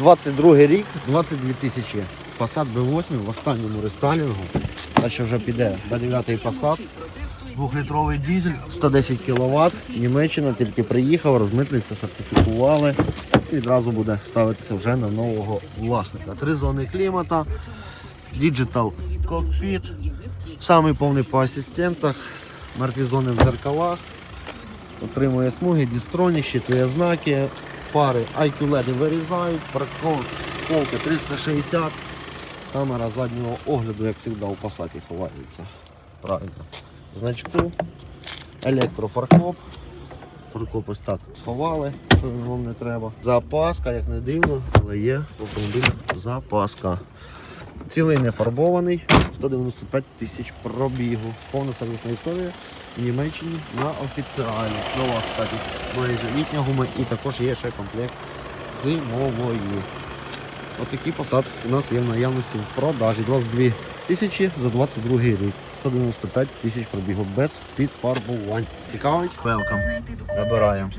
22 рік, 22 тисячі. Passat B8 в останньому рестайлінгу. Та що вже піде B9 Passat. Двохлітровий дизель, 110 кВт. Німеччина тільки приїхав, розмитнився, сертифікували. І відразу буде ставитися вже на нового власника. Три зони клімата, Digital Cockpit, самий повний по асистентах, мертві зони в зеркалах. Отримує смуги, дістроні, щитує знаки, фари IQ LED вирізають, парковка 360, камера заднього огляду, як завжди у Passat ховається. Правильно. Значку, електрофаркоп. Фаркоп ось так сховали, що вам не треба. Запаска, як не дивно, але є в запаска. Цілий не фарбований, 195 тисяч пробігу. Повна сервісна історія в Німеччині на офіціалі. Нова, кстати, майже літня гума і також є ще комплект зимової. Отакий посад у нас є в наявності в продажі. 22 тисячі за 22 рік. 195 тисяч пробігу без підфарбувань. Цікавить? Welcome. Набираємо.